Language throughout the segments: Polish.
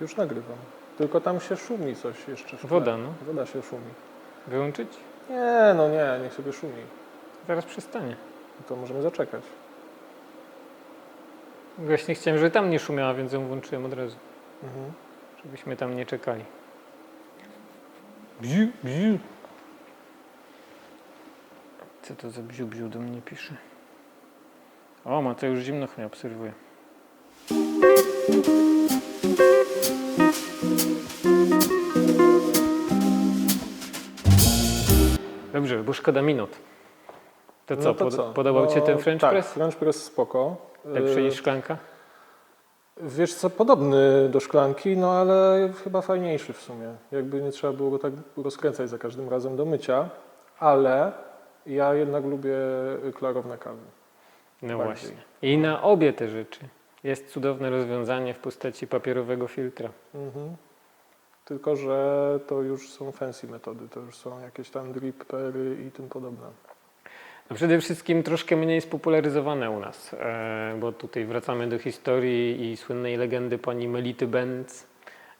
Już nagrywam. Tylko tam się szumi coś jeszcze. Woda, no. Woda się szumi. Wyłączyć? Nie, no nie, niech sobie szumi. Zaraz przestanie. To możemy zaczekać. Właśnie chciałem, żeby tam nie szumiała, więc ją włączyłem od razu. Mhm. Żebyśmy tam nie czekali. Bziu, bziu. Co to za bziu, bziu do mnie pisze? O, ma to już zimno mnie obserwuje. Dobrze, bo szkoda minut. To co, No to pod, co? podobał No, ten French tak, press? French press spoko. Lepszy Y, niż szklanka? Wiesz co, podobny do szklanki, no ale chyba fajniejszy w sumie. Jakby nie trzeba było go tak rozkręcać za każdym razem do mycia, ale ja jednak lubię klarowne kawy. No bardziej. właśnie. I na obie te rzeczy jest cudowne rozwiązanie w postaci papierowego filtra. Mhm. Tylko, że to już są fancy metody, to już są jakieś tam drippery i tym podobne. No przede wszystkim troszkę mniej spopularyzowane u nas, e, bo tutaj wracamy do historii i słynnej legendy pani Melity Benz,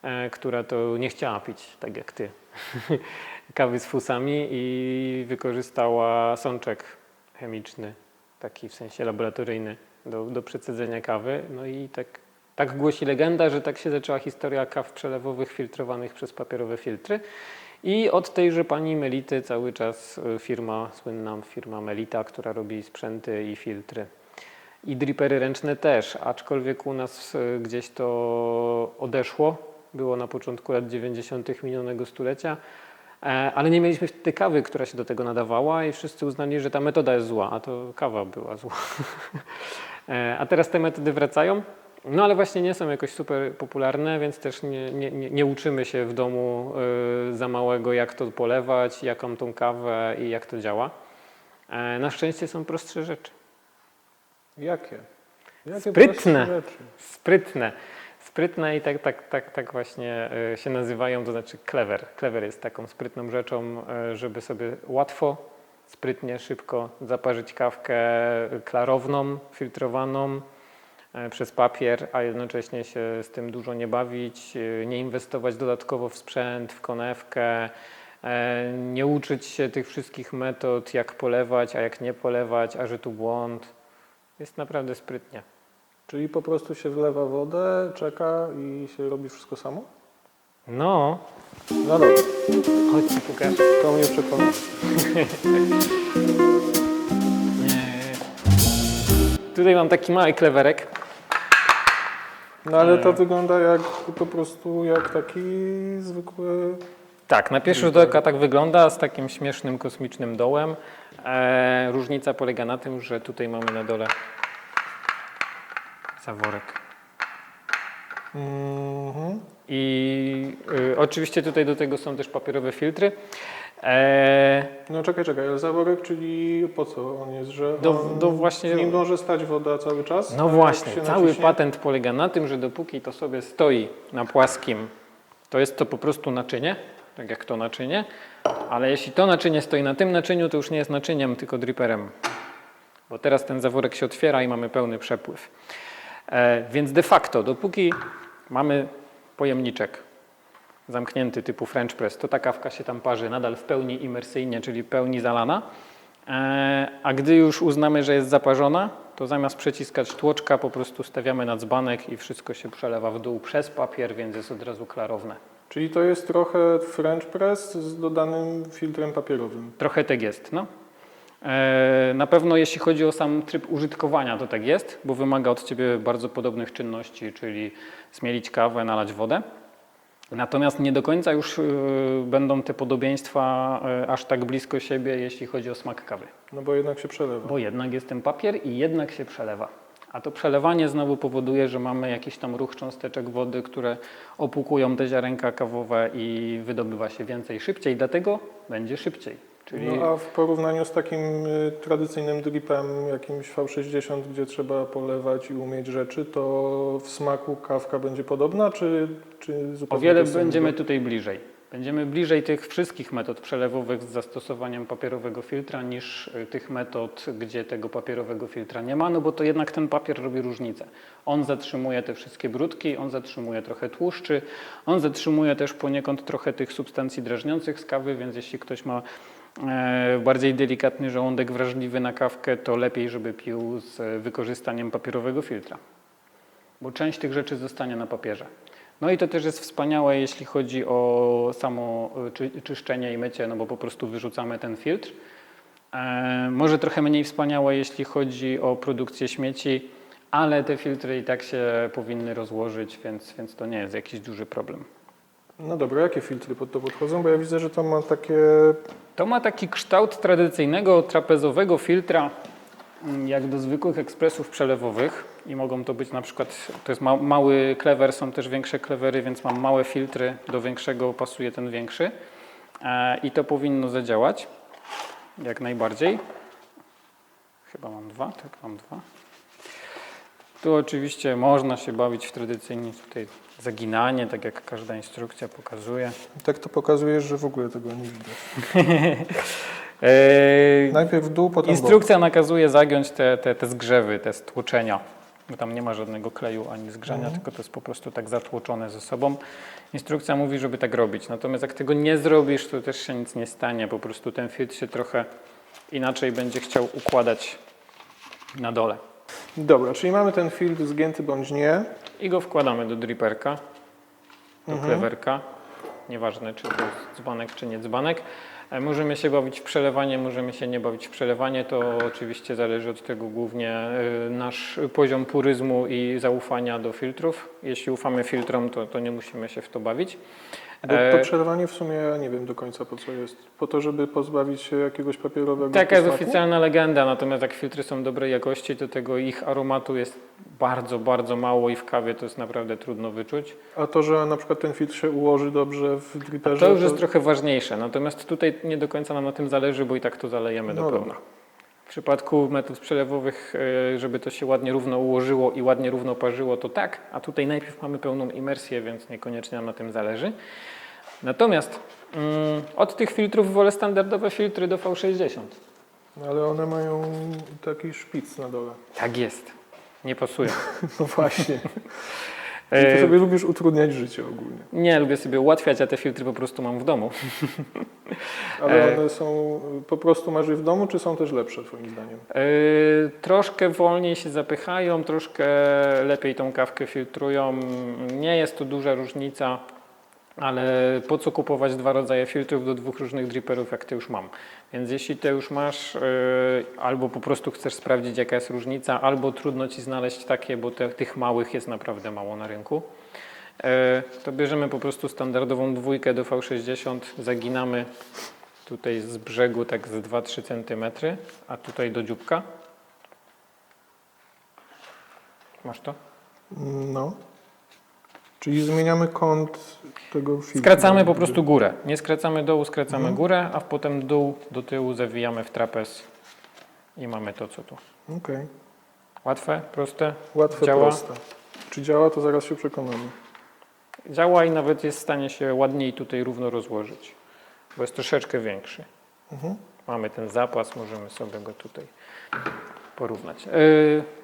e, która to nie chciała pić, tak jak ty, kawy z fusami i wykorzystała sączek chemiczny, taki w sensie laboratoryjny do, do kawy. No i tak, tak głosi legenda, że tak się zaczęła historia kaw przelewowych filtrowanych przez papierowe filtry. I od tejże pani Melity cały czas y, firma, słynna firma Melita, która robi sprzęty i filtry. I dripery ręczne też, aczkolwiek u nas y, gdzieś to odeszło. Było na początku lat 90. minionego stulecia. E, Ale nie mieliśmy wtedy kawy, która się do tego nadawała i wszyscy uznali, że ta metoda jest zła, a to kawa była zła. E, A teraz te metody wracają. No ale właśnie nie są jakoś super popularne, więc też nie, nie, nie, uczymy się w domu y, za małego, jak to polewać, jaką tą kawę i jak to działa. E, na szczęście są prostsze rzeczy. Jakie? Jakie Sprytne. Sprytne. Sprytne i tak, tak, tak, tak właśnie się nazywają, to znaczy clever. Clever jest taką sprytną rzeczą, żeby sobie łatwo, sprytnie, szybko zaparzyć kawkę klarowną, filtrowaną e, przez papier, a jednocześnie się z tym dużo nie bawić, y, nie inwestować dodatkowo w sprzęt, w konewkę, e, nie uczyć się tych wszystkich metod, jak polewać, a jak nie polewać, a że tu błąd. Jest naprawdę sprytnie. Czyli po prostu się wlewa wodę, czeka i się robi wszystko samo? No, No dobra, chodź ci pokażę. to mnie przekona. Tutaj mam taki mały klewerek. No ale to wygląda jak po prostu jak taki zwykły... Tak, na pierwszy rzut oka tak wygląda z takim śmiesznym kosmicznym dołem. E, różnica polega na tym, że tutaj mamy na dole zaworek. Mhm. I y, oczywiście tutaj do tego są też papierowe filtry. E, No czekaj, czekaj, ale zaworek, czyli po co on jest, że Do- on, do właśnie- w nim może stać woda cały czas? no a jak właśnie, cały patent polega na tym, że dopóki to sobie stoi na płaskim, to jest to po prostu naczynie, tak jak to naczynie, ale jeśli to naczynie stoi na tym naczyniu, to już nie jest naczyniem, tylko dripperem. Bo teraz ten zaworek się otwiera i mamy pełny przepływ. E, więc de facto, dopóki mamy pojemniczek zamknięty typu French press, to ta kawka się tam parzy nadal w pełni imersyjnie, czyli w pełni zalana. E, a gdy już uznamy, że jest zaparzona, to zamiast przeciskać tłoczka, po prostu stawiamy na dzbanek i wszystko się przelewa w dół przez papier, więc jest od razu klarowne. Czyli to jest trochę French press z dodanym filtrem papierowym. Trochę tak jest, no. E, Na pewno jeśli chodzi o sam tryb użytkowania, to tak jest, bo wymaga od Ciebie bardzo podobnych czynności, czyli zmielić kawę, nalać wodę. Natomiast nie do końca już e, będą te podobieństwa e, aż tak blisko siebie, jeśli chodzi o smak kawy. No bo jednak się przelewa. Bo jednak jest ten papier i jednak się przelewa. A to przelewanie znowu powoduje, że mamy jakiś tam ruch cząsteczek wody, które opłukują te ziarenka kawowe i wydobywa się więcej szybciej, dlatego będzie szybciej. Czyli No a w porównaniu z takim y, tradycyjnym dripem, jakimś V60, gdzie trzeba polewać i umieć rzeczy, to w smaku kawka będzie podobna, czy, czy o zupełnie wiele to samo? będziemy tutaj bliżej. Będziemy bliżej tych wszystkich metod przelewowych z zastosowaniem papierowego filtra niż y, tych metod, gdzie tego papierowego filtra nie ma, no bo to jednak ten papier robi różnicę. On zatrzymuje te wszystkie brudki, on zatrzymuje trochę tłuszczy, on zatrzymuje też poniekąd trochę tych substancji drażniących z kawy, więc jeśli ktoś ma bardziej delikatny żołądek wrażliwy na kawkę, to lepiej, żeby pił z wykorzystaniem papierowego filtra bo część tych rzeczy zostanie na papierze. No i to też jest wspaniałe, jeśli chodzi o samo czy, czyszczenie i mycie, no bo po prostu wyrzucamy ten filtr. E, może trochę mniej wspaniałe, jeśli chodzi o produkcję śmieci, ale te filtry i tak się powinny rozłożyć, więc, więc to nie jest jakiś duży problem. No dobra, jakie filtry pod to podchodzą? Bo ja widzę, że to ma takie... To ma taki kształt tradycyjnego trapezowego filtra, mm, jak do zwykłych ekspresów przelewowych. I mogą to być na przykład, to jest ma, mały klewer, są też większe klewery, więc mam małe filtry, do większego pasuje ten większy. E, I to powinno zadziałać, jak najbardziej. Chyba mam dwa, tak, mam dwa. Tu oczywiście można się bawić w tradycyjnie tutaj zaginanie, tak jak każda instrukcja pokazuje. Tak to pokazujesz, że w ogóle tego nie widać. Eee, Najpierw w dół, potem. Instrukcja nakazuje zagiąć te, te, te zgrzewy, te stłoczenia, bo tam nie ma żadnego kleju ani zgrzania, tylko to jest po prostu tak zatłoczone ze sobą. Instrukcja mówi, żeby tak robić, natomiast jak tego nie zrobisz, to też się nic nie stanie, po prostu ten filtr się trochę inaczej będzie chciał układać na dole. Dobra, czyli mamy ten filtr zgięty bądź nie. I go wkładamy do driperka, do klewerka, nieważne czy to jest dzbanek czy nie dzbanek. E, Możemy się bawić w przelewanie, możemy się nie bawić w przelewanie, to oczywiście zależy od tego głównie e, nasz poziom puryzmu i zaufania do filtrów. Jeśli ufamy filtrom, to, to nie musimy się w to bawić. Bo E, to przerwanie w sumie nie wiem do końca po co jest. Po to, żeby pozbawić się jakiegoś papierowego Taka jest oficjalna legenda, natomiast jak filtry są dobrej jakości, to tego ich aromatu jest bardzo, bardzo mało i w kawie to jest naprawdę trudno wyczuć. A to, że na przykład ten filtr się ułoży dobrze w dripperze, To już jest trochę ważniejsze, natomiast tutaj nie do końca nam na tym zależy, bo i tak to zalejemy do No pełna. dobra. W przypadku metod przelewowych, e, żeby to się ładnie równo ułożyło i ładnie równo parzyło, to tak, a tutaj najpierw mamy pełną imersję, więc niekoniecznie nam na tym zależy. Natomiast mm, od tych filtrów wolę standardowe filtry do V60. No, ale one mają taki szpic na dole. Tak jest. Nie pasuje. No właśnie. I E, ty sobie lubisz utrudniać życie ogólnie. Nie, lubię sobie ułatwiać, a te filtry po prostu mam w domu. Ale E. one są, po prostu masz je w domu, czy są też lepsze twoim zdaniem? Yy, troszkę wolniej się zapychają, troszkę lepiej tą kawkę filtrują. Nie jest to duża różnica, ale po co kupować dwa rodzaje filtrów do dwóch różnych dripperów, jak ty już mam. Więc jeśli ty już masz, yy, albo po prostu chcesz sprawdzić, jaka jest różnica, albo trudno ci znaleźć takie, bo te, tych małych jest naprawdę mało na rynku. yy, To bierzemy po prostu standardową dwójkę do V60, zaginamy tutaj z brzegu tak z 2-3 cm, a tutaj do dzióbka. Masz to? No. Czyli zmieniamy kąt tego filtru. Skracamy po prostu górę. Nie skracamy dołu, skracamy Mhm. górę, a potem dół do tyłu zawijamy w trapez i mamy to, co tu. Okej. Łatwe, proste, Łatwe, Działa? proste. Czy działa, to zaraz się przekonamy. działa i nawet jest w stanie się ładniej tutaj równo rozłożyć, bo jest troszeczkę większy. Mhm. Mamy ten zapas, możemy sobie go tutaj porównać. Yy,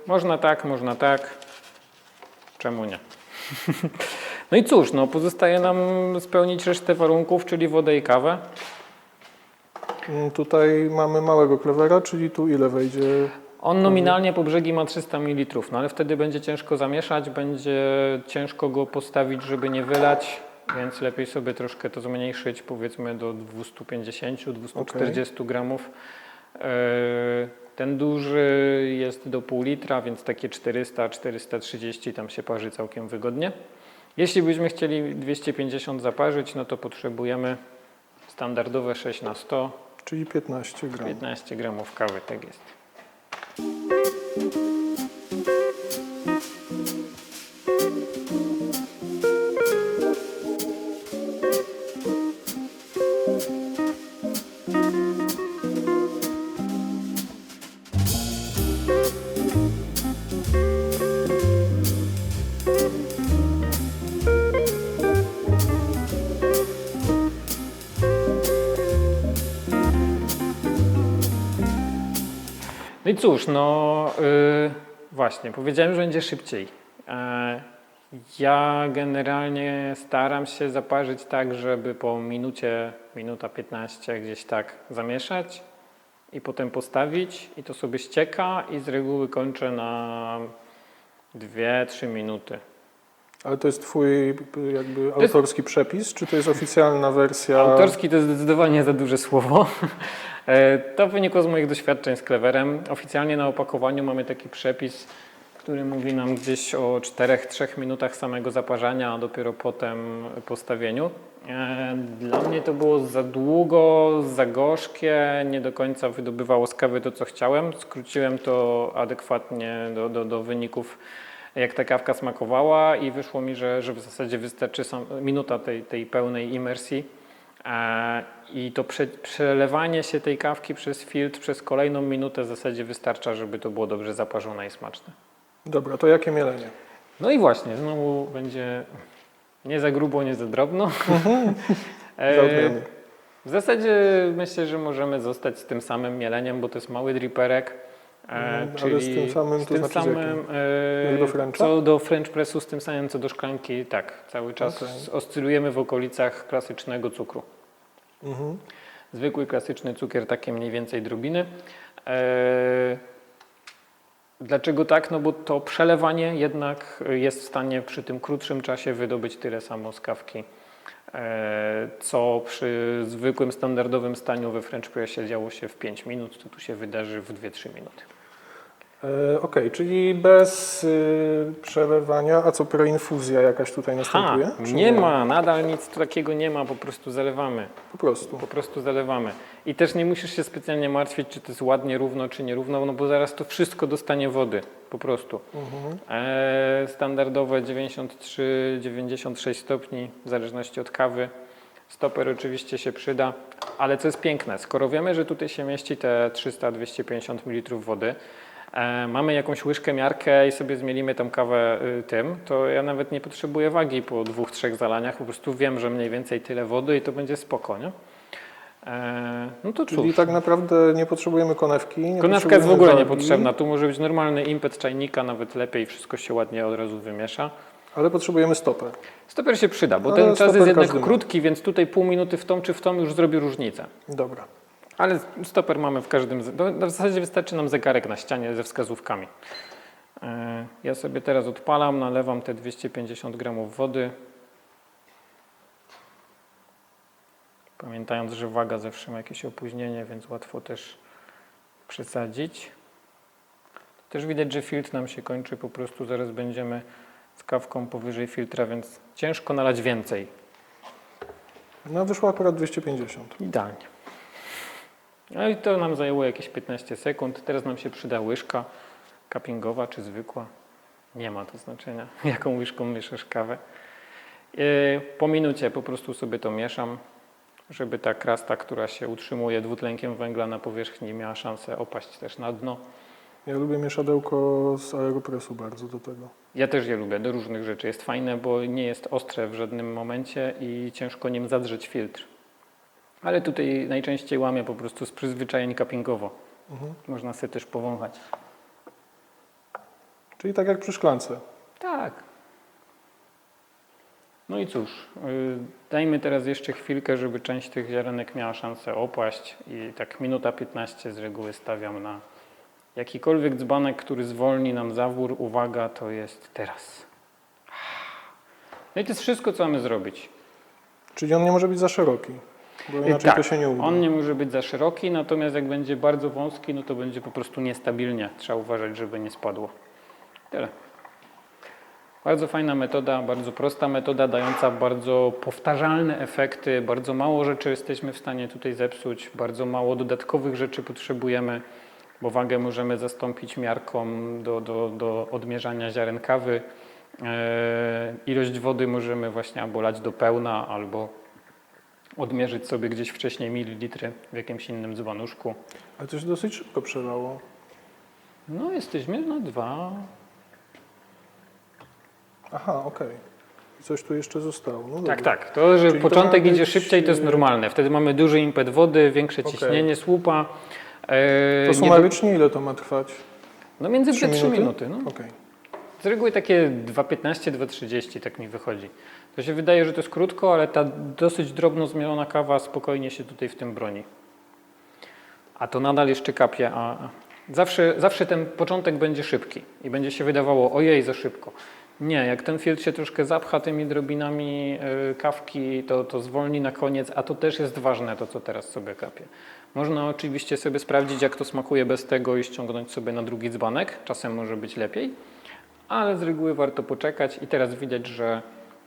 można tak, można tak. Czemu nie? No i cóż, no pozostaje nam spełnić resztę warunków, czyli wodę i kawę. Mm, Tutaj mamy małego klewera, czyli tu ile wejdzie? On nominalnie po brzegi ma 300 ml, no ale wtedy będzie ciężko zamieszać, będzie ciężko go postawić, żeby nie wylać, więc lepiej sobie troszkę to zmniejszyć, powiedzmy do 250-240 gramów. E, Ten duży jest do pół litra, więc takie 400-430 tam się parzy całkiem wygodnie. Jeśli byśmy chcieli 250 zaparzyć, no to potrzebujemy standardowe 6 na 100, Czyli 15 gram. 15 gramów kawy, tak jest. I cóż, no y, właśnie, powiedziałem, że będzie szybciej. E, ja generalnie staram się zaparzyć tak, żeby po minucie, minuta 15 gdzieś tak zamieszać i potem postawić i to sobie ścieka i z reguły kończę na 2-3 minuty. Ale to jest twój jakby jest- autorski przepis, czy to jest oficjalna wersja? Autorski to jest zdecydowanie za duże słowo. E, To wynikło z moich doświadczeń z klewerem. Oficjalnie na opakowaniu mamy taki przepis, który mówi nam gdzieś o 4-3 minutach samego zaparzania, a dopiero potem postawieniu. E, Dla mnie to było za długo, za gorzkie, nie do końca wydobywało z kawy to, co chciałem. Skróciłem to adekwatnie do, do, do wyników, jak ta kawka smakowała i wyszło mi, że, że w zasadzie wystarczy sam, minuta tej, tej pełnej imersji. E, I to prze, przelewanie się tej kawki przez filtr przez kolejną minutę w zasadzie wystarcza, żeby to było dobrze zaparzone i smaczne. Dobra, to jakie mielenie? No i właśnie, znowu będzie nie za grubo, nie za drobno. E, w zasadzie myślę, że możemy zostać z tym samym mieleniem, bo to jest mały driperek. E, Mm, ale czyli z tym samym, to z tym znaczy samym, e, do? Co do French pressu, z tym samym co do szklanki, tak. Cały czas Okej. oscylujemy w okolicach klasycznego cukru. Mhm. Zwykły, klasyczny cukier, takie mniej więcej drobiny. Eee, Dlaczego tak? No bo to przelewanie jednak jest w stanie przy tym krótszym czasie wydobyć tyle samo z kawki, co przy zwykłym, standardowym staniu we French Pressie działo się w 5 minut, to tu się wydarzy w 2-3 minuty. E, Okej, czyli bez y, przelewania, a co preinfuzja jakaś tutaj następuje? Ha, Czy nie ma, nadal nic takiego nie ma, po prostu zalewamy. Po prostu. Po prostu zalewamy. I też nie musisz się specjalnie martwić, czy to jest ładnie, równo, czy nierówno, no bo zaraz to wszystko dostanie wody, po prostu. Mhm. E, standardowe 93-96 stopni, w zależności od kawy. Stoper oczywiście się przyda, ale co jest piękne, skoro wiemy, że tutaj się mieści te 300-250 ml wody, mamy jakąś łyżkę, miarkę i sobie zmielimy tą kawę y, tym, to ja nawet nie potrzebuję wagi po dwóch, trzech zalaniach, po prostu wiem, że mniej więcej tyle wody i to będzie spoko, nie? E, no to Czyli tak naprawdę nie potrzebujemy konewki. Nie Konewka jest w ogóle wagi, niepotrzebna. Tu może być normalny impet czajnika, nawet lepiej, wszystko się ładnie od razu wymiesza. Ale potrzebujemy stoper. Stoper się przyda, bo Ale ten czas jest jednak krótki, więc tutaj pół minuty w tą czy w tą już zrobi różnicę. Dobra. Ale stoper mamy w każdym. z- no, W zasadzie wystarczy nam zegarek na ścianie ze wskazówkami. E, Ja sobie teraz odpalam, nalewam te 250 gramów wody. Pamiętając, że waga zawsze ma jakieś opóźnienie, więc łatwo też przesadzić. Też widać, że filtr nam się kończy, po prostu zaraz będziemy z kawką powyżej filtra, więc ciężko nalać więcej. No wyszło akurat 250. Idealnie. No i to nam zajęło jakieś 15 sekund. Teraz nam się przyda łyżka cuppingowa czy zwykła. Nie ma to znaczenia, jaką łyżką mieszasz kawę. Yy, Po minucie po prostu sobie to mieszam, żeby ta krasta, która się utrzymuje dwutlenkiem węgla na powierzchni, miała szansę opaść też na dno. Ja lubię mieszadełko z aeropresu bardzo do tego. Ja też je lubię, do różnych rzeczy. Jest fajne, bo nie jest ostre w żadnym momencie i ciężko nim zadrzeć filtr. Ale tutaj najczęściej łamię po prostu z przyzwyczajeń cuppingowo. Mhm. Można sobie też powąchać. Czyli tak jak przy szklance. Tak. No i cóż, yy, dajmy teraz jeszcze chwilkę, żeby część tych ziarenek miała szansę opaść i tak minuta 15 z reguły stawiam na jakikolwiek dzbanek, który zwolni nam zawór. Uwaga, to jest teraz. No i to jest wszystko, co mamy zrobić. Czyli on nie może być za szeroki, bo inaczej tak, to się nie uda. on nie może być za szeroki, natomiast jak będzie bardzo wąski, no to będzie po prostu niestabilnie. Trzeba uważać, żeby nie spadło. Tyle. Bardzo fajna metoda, bardzo prosta metoda, dająca bardzo powtarzalne efekty. Bardzo mało rzeczy jesteśmy w stanie tutaj zepsuć, bardzo mało dodatkowych rzeczy potrzebujemy, bo wagę możemy zastąpić miarką do, do, do odmierzania ziaren kawy. Eee, ilość wody możemy właśnie albo lać do pełna, albo odmierzyć sobie gdzieś wcześniej mililitry w jakimś innym dzbanuszku. Ale to się dosyć szybko przelało. No, jesteśmy na dwa. Aha, okej. Coś tu jeszcze zostało. No Tak, dobra. tak. To, że Czyli to początek ma idzie być, szybciej, to jest normalne. Wtedy mamy duży impet wody, większe Okej. ciśnienie słupa. E, To nie sumarycznie ile to ma trwać? No między 2 3 minuty. No. Okej. Z reguły takie 2,15, 2,30 tak mi wychodzi. To się wydaje, że to jest krótko, ale ta dosyć drobno zmielona kawa spokojnie się tutaj w tym broni. A to nadal jeszcze kapie, a zawsze, zawsze ten początek będzie szybki i będzie się wydawało, ojej, za szybko. Nie, jak ten filtr się troszkę zapcha tymi drobinami y, kawki, to, to zwolni na koniec, a to też jest ważne, to co teraz sobie kapie. Można oczywiście sobie sprawdzić, jak to smakuje bez tego i ściągnąć sobie na drugi dzbanek, czasem może być lepiej, ale z reguły warto poczekać i teraz widać, że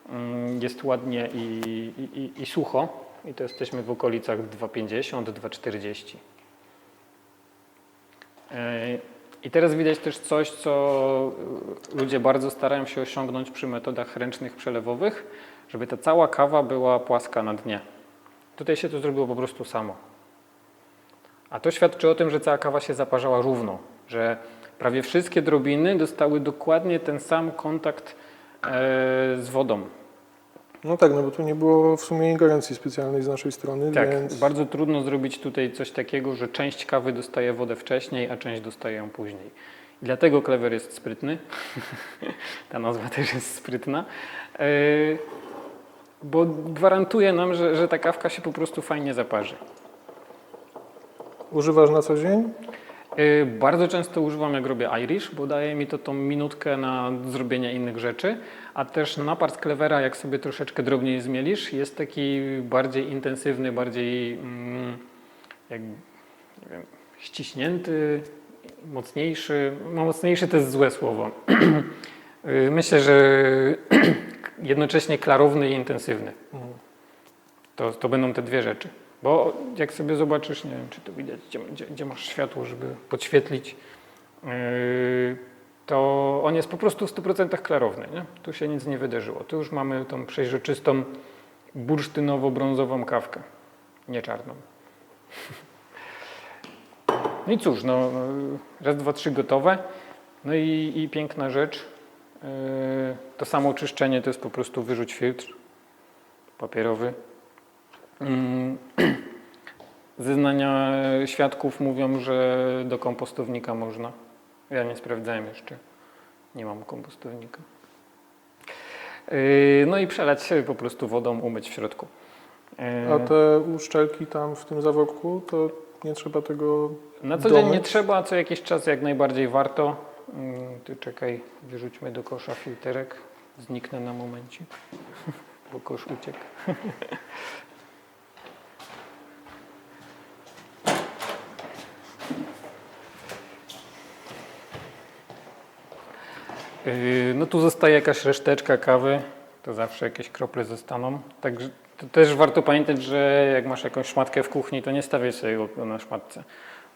mm, jest ładnie i, i, i, i sucho i to jesteśmy w okolicach 2,50, 2,40. Yy, I teraz widać też coś, co y, ludzie bardzo starają się osiągnąć przy metodach ręcznych przelewowych, żeby ta cała kawa była płaska na dnie. Tutaj się to zrobiło po prostu samo. A to świadczy o tym, że cała kawa się zaparzała równo, że prawie wszystkie drobiny dostały dokładnie ten sam kontakt e, z wodą. No tak, no bo tu nie było w sumie ingerencji specjalnej z naszej strony, Tak, więc bardzo trudno zrobić tutaj coś takiego, że część kawy dostaje wodę wcześniej, a część dostaje ją później. I dlatego klewer jest sprytny. Ta nazwa też jest sprytna. E, bo gwarantuje nam, że, że ta kawka się po prostu fajnie zaparzy. używasz na co dzień? Y, Bardzo często używam, jak robię Irish, bo daje mi to tą minutkę na zrobienie innych rzeczy, a też napar z klewera, jak sobie troszeczkę drobniej zmielisz, jest taki bardziej intensywny, bardziej mm, jak, wiem, ściśnięty, mocniejszy. No, mocniejszy to jest złe słowo. Y, Myślę, że jednocześnie klarowny i intensywny. To, to będą te dwie rzeczy. Bo jak sobie zobaczysz, nie wiem, czy to widać, gdzie, gdzie, gdzie masz światło, żeby podświetlić, yy, to on jest po prostu w 100% klarowny. Nie? Tu się nic nie wydarzyło. Tu już mamy tą przeźroczystą, bursztynowo-brązową kawkę, nie czarną. No i cóż, no, raz, dwa, trzy gotowe. No i, i piękna rzecz. Yy, to samo czyszczenie to jest po prostu wyrzuć filtr papierowy. Mm, Zeznania świadków mówią, że do kompostownika można. Ja nie sprawdzałem jeszcze. Nie mam kompostownika. Yy, No i przelać się po prostu wodą, umyć w środku. Yy, A te uszczelki tam w tym zaworku, to nie trzeba tego Na co dzień nie trzeba, co jakiś czas jak najbardziej warto. Yy, Ty czekaj, wyrzućmy do kosza filterek. Zniknę na momencie, bo kosz uciekł. No tu zostaje jakaś reszteczka kawy, to zawsze jakieś krople zostaną. Także też warto pamiętać, że jak masz jakąś szmatkę w kuchni, to nie stawiaj sobie na szmatce,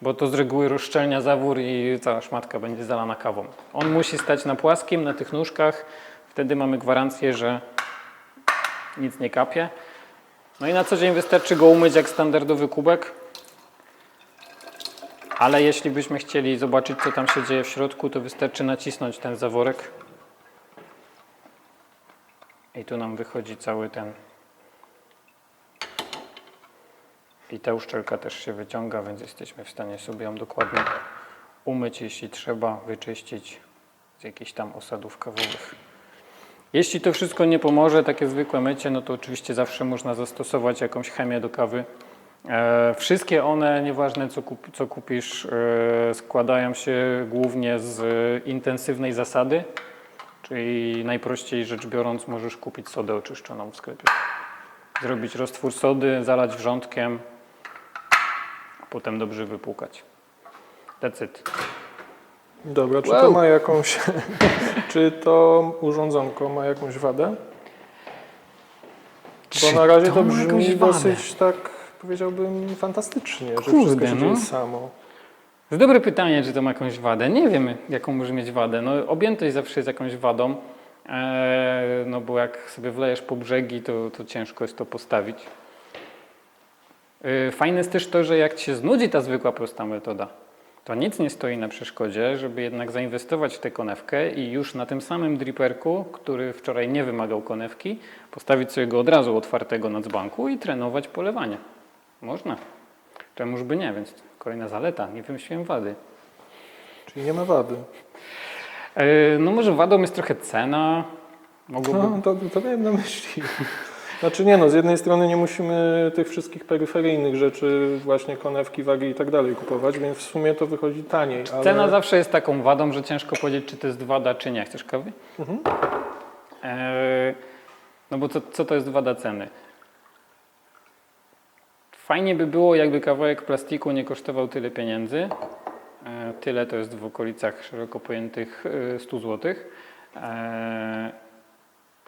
bo to z reguły rozszczelnia zawór i cała szmatka będzie zalana kawą. On musi stać na płaskim, na tych nóżkach, wtedy mamy gwarancję, że nic nie kapie. No i na co dzień wystarczy go umyć jak standardowy kubek. Ale jeśli byśmy chcieli zobaczyć, co tam się dzieje w środku, to wystarczy nacisnąć ten zaworek. I tu nam wychodzi cały ten. I ta uszczelka też się wyciąga, więc jesteśmy w stanie sobie ją dokładnie umyć, jeśli trzeba, wyczyścić z jakichś tam osadów kawowych. Jeśli to wszystko nie pomoże, takie zwykłe mycie, no to oczywiście zawsze można zastosować jakąś chemię do kawy. E, wszystkie one, nieważne co, kup, co kupisz, e, składają się głównie z intensywnej zasady, czyli najprościej rzecz biorąc możesz kupić sodę oczyszczoną w sklepie. Zrobić roztwór sody, zalać wrzątkiem, a potem dobrze wypłukać. That's it. Dobra, czy Wow. to ma jakąś, czy to urządzonko ma jakąś wadę? Bo Czy na razie to to brzmi dosyć tak, powiedziałbym, fantastycznie, że Kurde, wszystko się no. dzieje samo. To jest dobre pytanie, czy to ma jakąś wadę. Nie wiemy, jaką może mieć wadę. No, objętość zawsze jest jakąś wadą, e, no bo jak sobie wlejesz po brzegi, to, to ciężko jest to postawić. E, fajne jest też to, że jak Ci się znudzi ta zwykła, prosta metoda, to nic nie stoi na przeszkodzie, żeby jednak zainwestować w tę konewkę i już na tym samym dripperku, który wczoraj nie wymagał konewki, postawić sobie go od razu otwartego na dzbanku i trenować polewanie. Można. Czemuż by nie, więc Kolejna zaleta, nie wymyśliłem wady. Czyli nie ma wady. E, No może wadą jest trochę cena. Mogłoby... No, to, to miałem na myśli. Znaczy nie no, z jednej strony nie musimy tych wszystkich peryferyjnych rzeczy, właśnie konewki, wagi i tak dalej kupować, więc w sumie to wychodzi taniej. Ale... Cena zawsze jest taką wadą, że ciężko powiedzieć, czy to jest wada, czy nie. Chcesz kawy? Mhm. E, no bo co, co to jest wada ceny? Fajnie by było, jakby kawałek plastiku nie kosztował tyle pieniędzy. E, tyle to jest w okolicach szeroko pojętych e, 100 zł. E,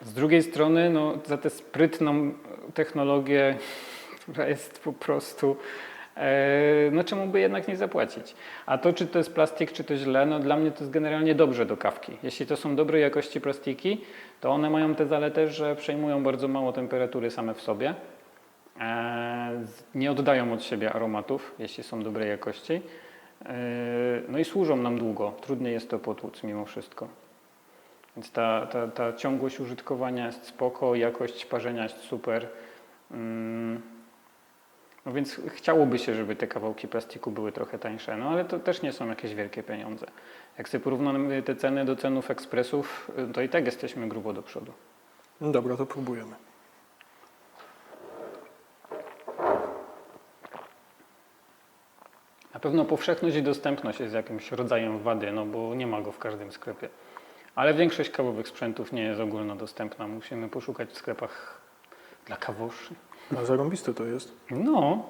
z drugiej strony, no, za tę sprytną technologię, która jest po prostu, e, no czemu by jednak nie zapłacić? A to, czy to jest plastik, czy to źle, no dla mnie to jest generalnie dobrze do kawki. Jeśli to są dobrej jakości plastiki, to one mają tę zaletę, że przejmują bardzo mało temperatury same w sobie. E, nie oddają od siebie aromatów, jeśli są dobrej jakości. E, no i służą nam długo. Trudniej jest to potłuc mimo wszystko. Więc ta, ta, ta ciągłość użytkowania jest spoko, jakość parzenia jest super. Mm. No więc chciałoby się, żeby te kawałki plastiku były trochę tańsze, no ale to też nie są jakieś wielkie pieniądze. Jak sobie porównamy te ceny do cenów ekspresów, y, to i tak jesteśmy grubo do przodu. No dobra, to próbujemy. Pewno powszechność i dostępność jest jakimś rodzajem wady, no bo nie ma go w każdym sklepie. Ale większość kawowych sprzętów nie jest ogólnodostępna. Musimy poszukać w sklepach dla kawoszy. A zarąbiste to jest. No,